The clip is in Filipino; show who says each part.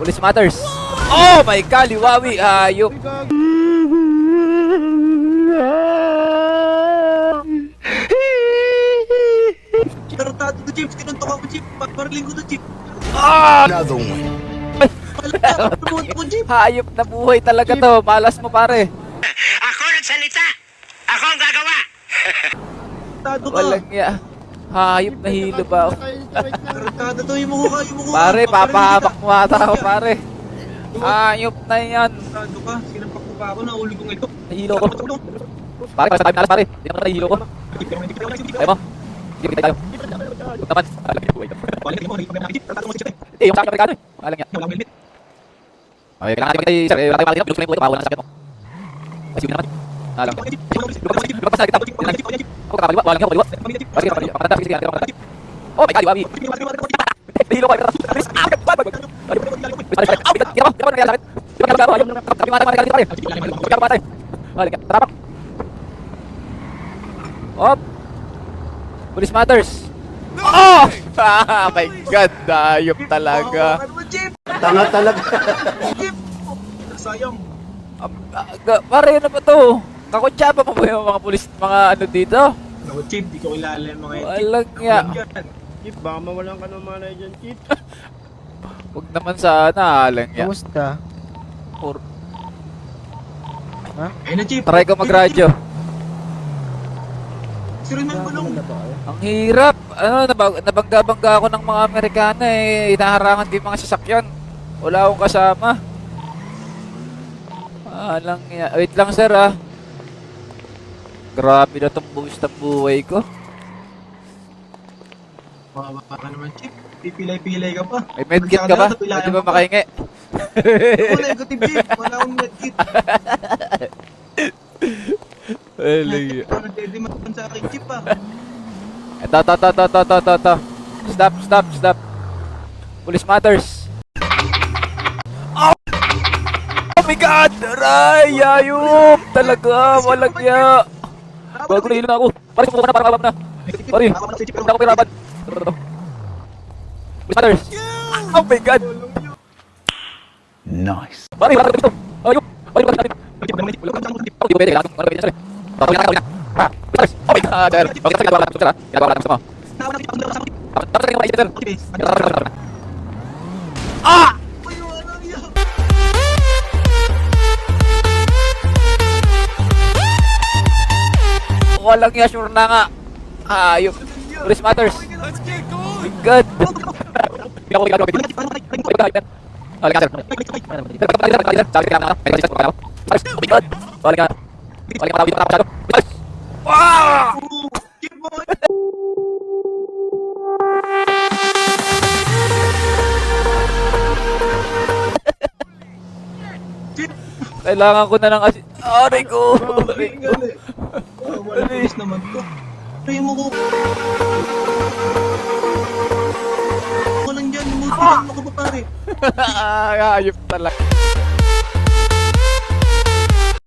Speaker 1: Police matters. Oh my God, liwawi. Hayop.
Speaker 2: Tarantado to, Chief. Sinuntok ako, Chief. Papariling ko to, Chief.
Speaker 1: Ah!
Speaker 3: Another one.
Speaker 1: Hayop na buhay talaga to. Malas mo pare.
Speaker 4: Ako nagsalita! Ako ang gagawa!
Speaker 2: Tarantado ka.
Speaker 1: Walang ya. Hayop na hilo ba ako?
Speaker 2: Tarantado to, yung mukha, yung mukha.
Speaker 1: Pare, papahamak
Speaker 2: kita.
Speaker 1: mo ata ako pare. Hayop na yan.
Speaker 2: Tarantado ka. Sinampak ko pa ako, nahuli kong ito.
Speaker 1: Nahilo ko. Pare, pare, sa tayo nalas pare. Hindi naman nahilo ko. Tayo mo. Hindi ko tayo. Huwag naman. Alam niyo buhay ka. Eh, yung sa akin Amerikano eh. Alam niya. Okay, kailangan natin magkita sir. Eh, wala tayong malaki na. Pinusin mo yung. Pawawalan ng sakit mo. Kasi yun naman. Alam. Oh my God, Wabi. Nahilo ko. Ah. Ah. Op. Police matters. Oh! Ah, my God, dayop talaga.
Speaker 2: Ano?
Speaker 3: Tanga talaga.
Speaker 2: Sayang.
Speaker 1: Um, ah, pare, ano ba to? Kakutsaba mo ba yung mga pulis, mga ano dito?
Speaker 2: Ako, Chief. Di ko kilala yung mga yan, Chief.
Speaker 1: Walang nga.
Speaker 2: Yan.
Speaker 5: Chief, baka mawalan ka ng malay dyan, Chief.
Speaker 1: Huwag naman sana, halang ya.
Speaker 5: Kamusta?
Speaker 1: Or,
Speaker 2: Ayun na, Chief.
Speaker 1: try ko mag-radyo.
Speaker 2: Si Roman Bulong.
Speaker 1: Ang hirap. Ano, nabag nabangga-bangga ako ng mga Amerikana eh. Inaharangan ko yung mga sasakyan. Wala akong kasama. Alang ya. Wait lang sir ah. Grabe na tong buwis ng buhay ko.
Speaker 2: Mababa ka naman, Chief. Pipilay-pilay ka pa.
Speaker 1: May medkit ka ba? Pwede ba makahingi?
Speaker 2: Ako, negative, Chief. Wala akong medkit.
Speaker 1: Alang ya.
Speaker 2: Parang nagdediman sa akin, Chief, ah.
Speaker 1: Ito, ito, ito, ito, ito, ito, ito. Stop, stop, stop. Police matters. Oh! Oh my God! Aray! Ayop! Talaga! Walang ya! Bago na na ako. Pare, sumuko na, parang awam na. Pare, hindi ako piraban. Police matters. Oh my God!
Speaker 3: Nice.
Speaker 1: Pare, wala ka dito. Ayop! Pare, wala ka dito. Oh, di ba pwede? Kailangan ano sir? Tawagin na, tawagin na. Ha? Police matters. Oh my God. Okay, sir, ginagawa lang, sir, ha? Ginagawa lang, gusto mo. Tapos tapos na yung mga sir. Ah! Ka. Oh my God. Wala ka. Wala ka, matawid ka masyado. Police. Wow! Kailangan ko na ng asi... Aray ko! Aray ko!
Speaker 2: Wala naman to. Yung mukha ko. Ako lang dyan, lang ako pa pare.
Speaker 1: Ayop talaga.